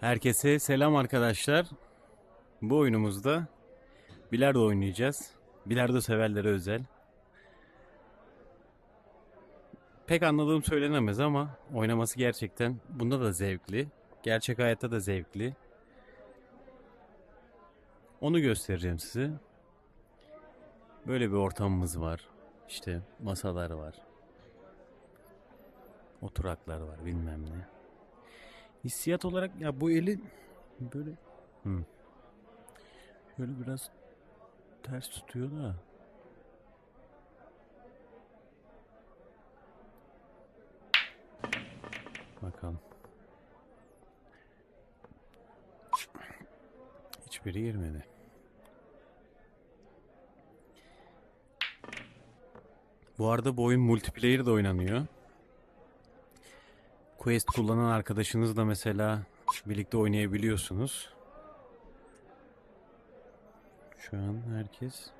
Herkese selam arkadaşlar. Bu oyunumuzda bilardo oynayacağız. Bilardo severlere özel. Pek anladığım söylenemez ama oynaması gerçekten bunda da zevkli. Gerçek hayatta da zevkli. Onu göstereceğim size. Böyle bir ortamımız var. İşte masalar var. Oturaklar var bilmem ne. Hissiyat olarak ya bu eli böyle hı. şöyle biraz ters tutuyor da bakalım. Hiçbiri girmedi. Bu arada bu oyun multiplayer de oynanıyor. Quest kullanan arkadaşınızla mesela birlikte oynayabiliyorsunuz. Şu an herkes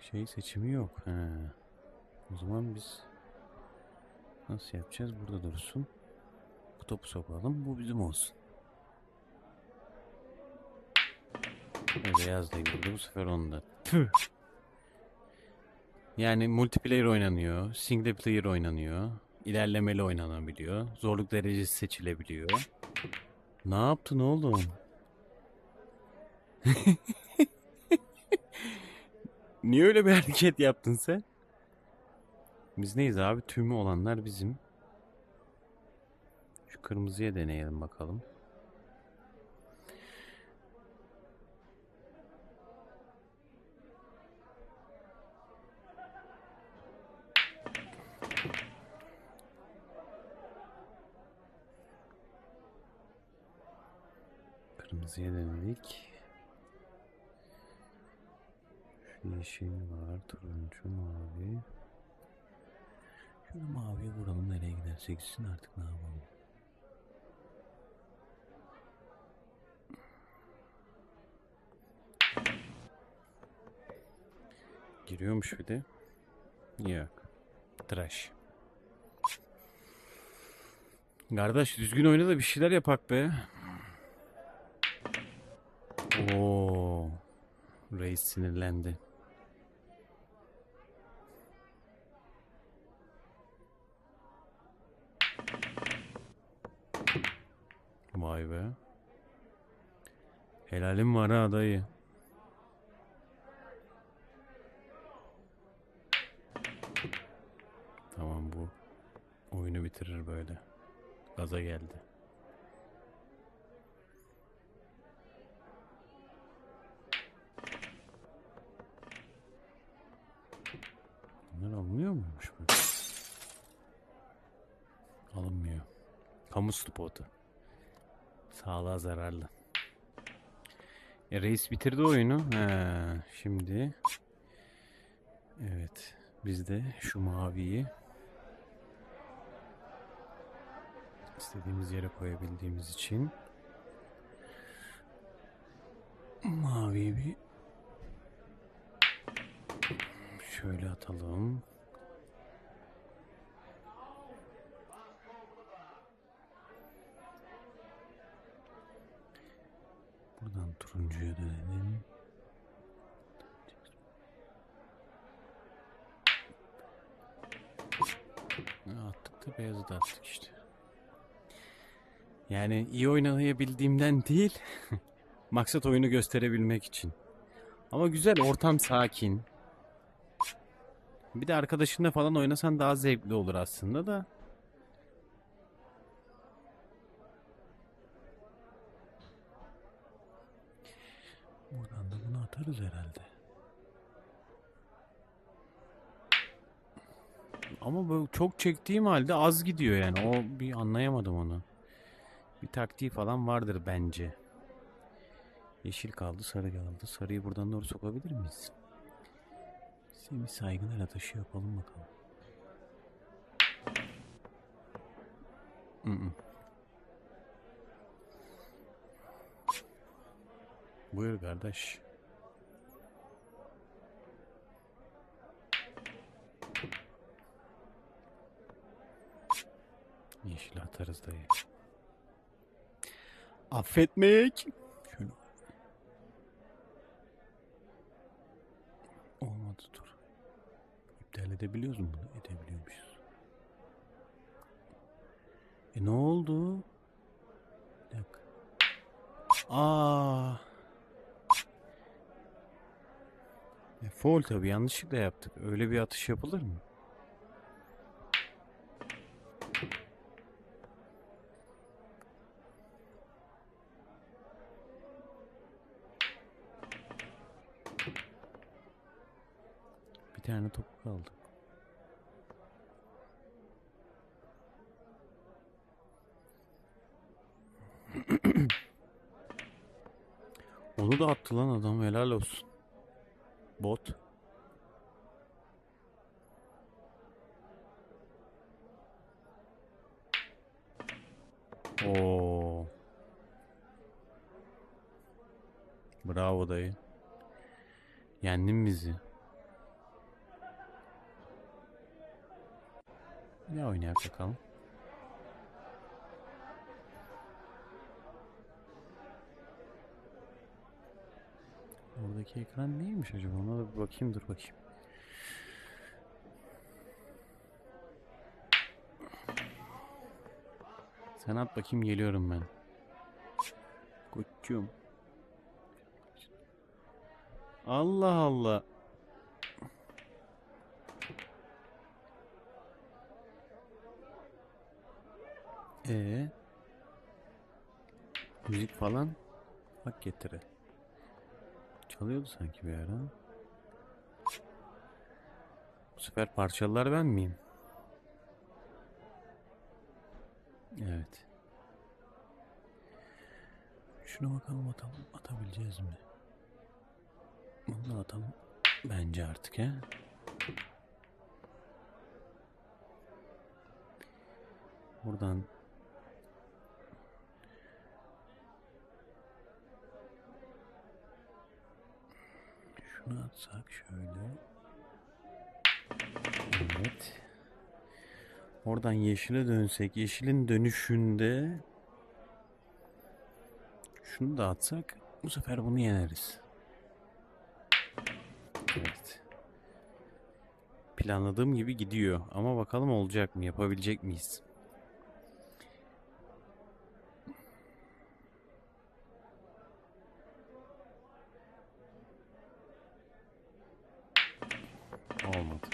şey seçimi yok. He. O zaman biz nasıl yapacağız? Burada dursun. Bu topu sokalım. Bu bizim olsun. Beyaz da girdi. Bu sefer onda. Tüh. Yani multiplayer oynanıyor. Single player oynanıyor. ilerlemeli oynanabiliyor. Zorluk derecesi seçilebiliyor. Ne yaptın oğlum? Niye öyle bir hareket yaptın sen? Biz neyiz abi? Tümü olanlar bizim. Şu kırmızıya deneyelim bakalım. Kırmızıya denedik. Şu yeşil var, turuncu, mavi. Şöyle maviye vuralım nereye giderse gitsin artık ne yapalım. Giriyormuş bir de. Yok. Tıraş. Kardeş düzgün oyna da bir şeyler yapak be. Oo. Reis sinirlendi. Vay be. Helalim var ha dayı. Tamam bu oyunu bitirir böyle. Gaza geldi. Kamu spotu. Sağlığa zararlı. E, reis bitirdi oyunu. He, şimdi evet biz de şu maviyi istediğimiz yere koyabildiğimiz için maviyi bir şöyle atalım. Buradan turuncuya dönelim. Attık da beyazı da attık işte. Yani iyi oynayabildiğimden değil, maksat oyunu gösterebilmek için. Ama güzel, ortam sakin. Bir de arkadaşınla falan oynasan daha zevkli olur aslında da. Buradan da bunu atarız herhalde. Ama böyle çok çektiğim halde az gidiyor yani. O bir anlayamadım onu. Bir taktiği falan vardır bence. Yeşil kaldı, sarı kaldı. Sarıyı buradan doğru sokabilir miyiz? Seni saygın el atışı yapalım bakalım. Mm-mm. Buyur kardeş. Yeşil atarız dayı. Affetmek. Şöyle. Olmadı dur. İptal edebiliyoruz mu bunu? Edebiliyormuşuz. E ne oldu? Bir dakika. Aa. E, foul tabii yanlışlıkla yaptık. Öyle bir atış yapılır mı? Tane top kaldı. Onu da attı lan adam helal olsun. Bot. Oo. Bravo dayı. Yendin bizi. Ne oynayak bakalım. Oradaki ekran neymiş acaba? Ona da bir bakayım dur bakayım. Sen at bakayım geliyorum ben. Koçum. Allah Allah. Ee, müzik falan hak getire. Çalıyordu sanki bir ara. Bu sefer parçalılar ben miyim? Evet. Şuna bakalım atalım. Atabileceğiz mi? Bunu da atalım. Bence artık he. Buradan Şunu atsak şöyle. Evet. Oradan yeşile dönsek. Yeşilin dönüşünde şunu da atsak bu sefer bunu yeneriz. Evet. Planladığım gibi gidiyor. Ama bakalım olacak mı? Yapabilecek miyiz? Olmadı.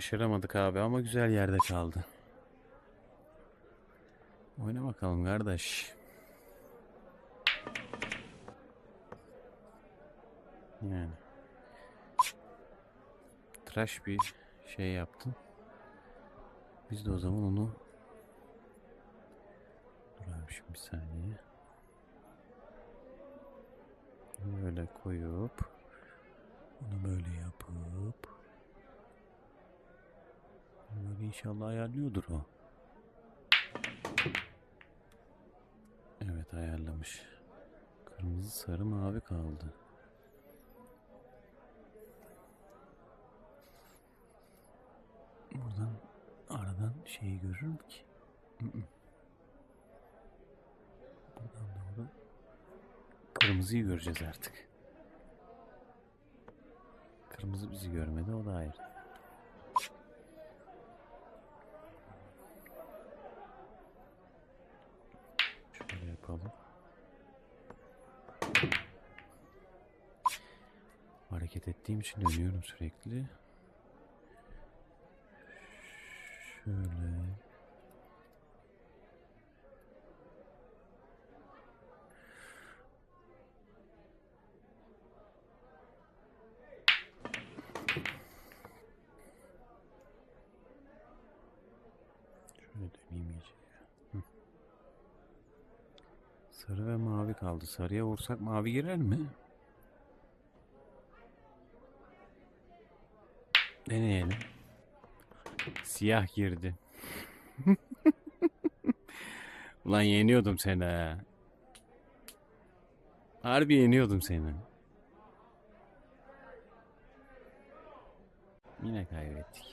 Başaramadık abi ama güzel yerde kaldı. Oyna bakalım kardeş. Yani. Tıraş bir şey yaptın. Biz de o zaman onu Dur abi şimdi bir saniye. Böyle koyup bunu böyle yapıp böyle inşallah ayarlıyordur o. Evet ayarlamış. Kırmızı sarı mavi kaldı. Buradan aradan şeyi görürüm ki. Buradan doğru kırmızıyı göreceğiz artık. Kırmızı bizi görmedi o da ayrı. Yapalım. Hareket ettiğim için dönüyorum sürekli. Şöyle döneyim iyice. Hı. Sarı ve mavi kaldı. Sarıya vursak mavi girer mi? Deneyelim. Siyah girdi. Ulan yeniyordum seni ha. Harbi yeniyordum seni. Yine kaybettik.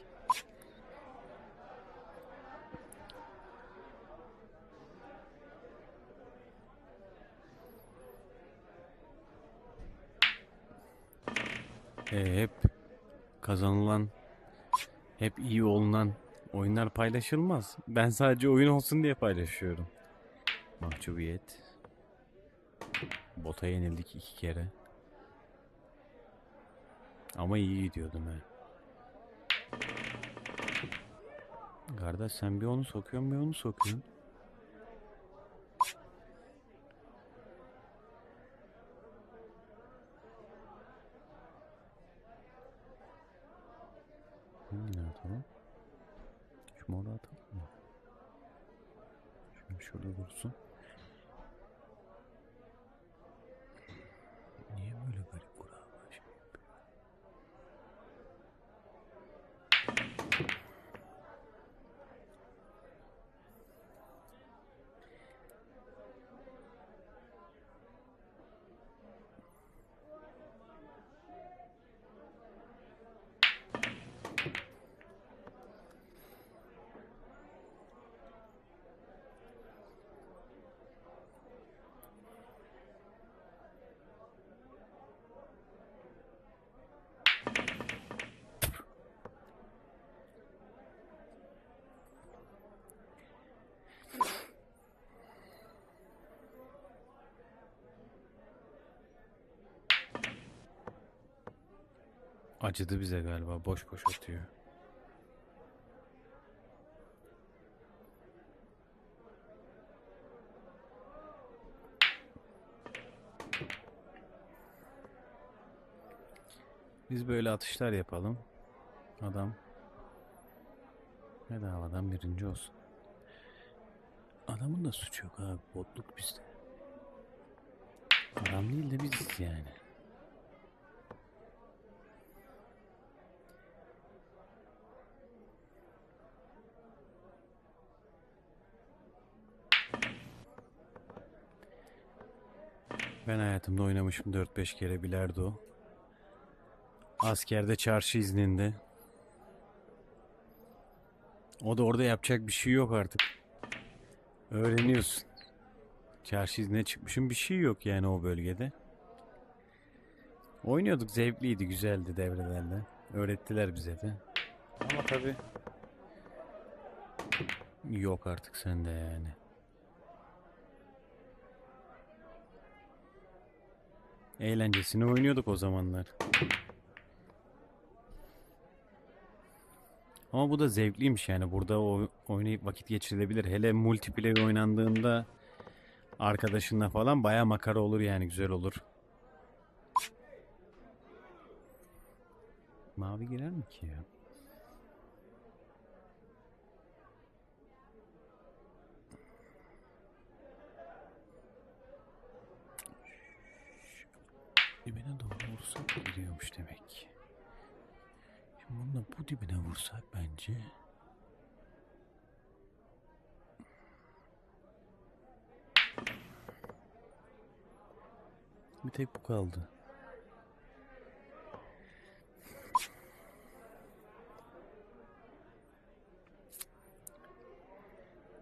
E, hep kazanılan, hep iyi olunan oyunlar paylaşılmaz. Ben sadece oyun olsun diye paylaşıyorum. Mahcubiyet. Bota yenildik iki kere. Ama iyi gidiyordum he. Kardeş sen bir onu sokuyorsun bir onu sokuyorsun. Hmm, ne atalım? Şu moru atalım mı? Şunu şurada dursun. Niye böyle garip kurallar şey yapıyor? Acıdı bize galiba. Boş boş atıyor. Biz böyle atışlar yapalım. Adam bedavadan birinci olsun. Adamın da suçu yok abi. Botluk bizde. Adam değil de biziz yani. Ben hayatımda oynamışım 4-5 kere bilardo. Askerde çarşı izninde. O da orada yapacak bir şey yok artık. Öğreniyorsun. Çarşı iznine çıkmışım bir şey yok yani o bölgede. Oynuyorduk zevkliydi güzeldi devrelerle. Öğrettiler bize de. Ama tabi yok artık sende yani. Eğlencesini oynuyorduk o zamanlar. Ama bu da zevkliymiş yani. Burada o oynayıp vakit geçirilebilir. Hele multiplayer oynandığında arkadaşınla falan baya makara olur yani güzel olur. Mavi girer mi ki ya? Dibine doğru vursak gidiyormuş demek. Şimdi bunu da bu dibine vursak bence. Bir tek bu kaldı.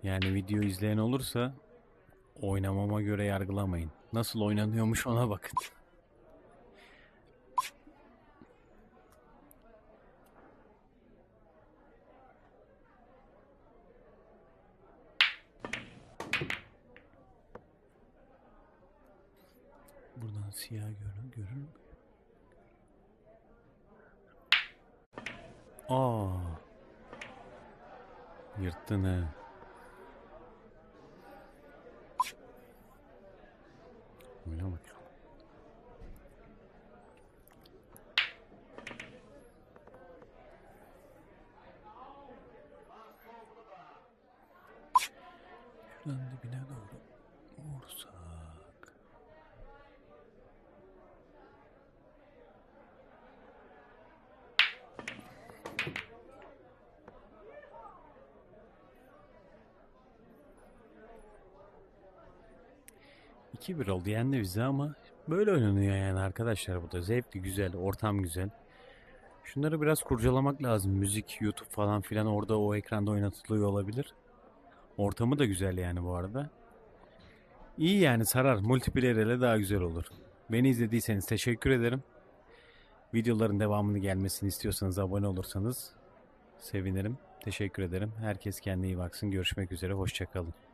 Yani video izleyen olursa oynamama göre yargılamayın. Nasıl oynanıyormuş ona bakın. siyah görün, görür mü? Aa. Yırttın ha. Oyna bakalım. Şuradan dibine doğru vursa. 2-1 oldu yendi bize ama böyle oynanıyor yani arkadaşlar bu da zevkli güzel ortam güzel. Şunları biraz kurcalamak lazım. Müzik, YouTube falan filan orada o ekranda oynatılıyor olabilir. Ortamı da güzel yani bu arada. İyi yani sarar. Multiplayer ile daha güzel olur. Beni izlediyseniz teşekkür ederim. Videoların devamını gelmesini istiyorsanız abone olursanız sevinirim. Teşekkür ederim. Herkes kendine iyi baksın. Görüşmek üzere. Hoşçakalın.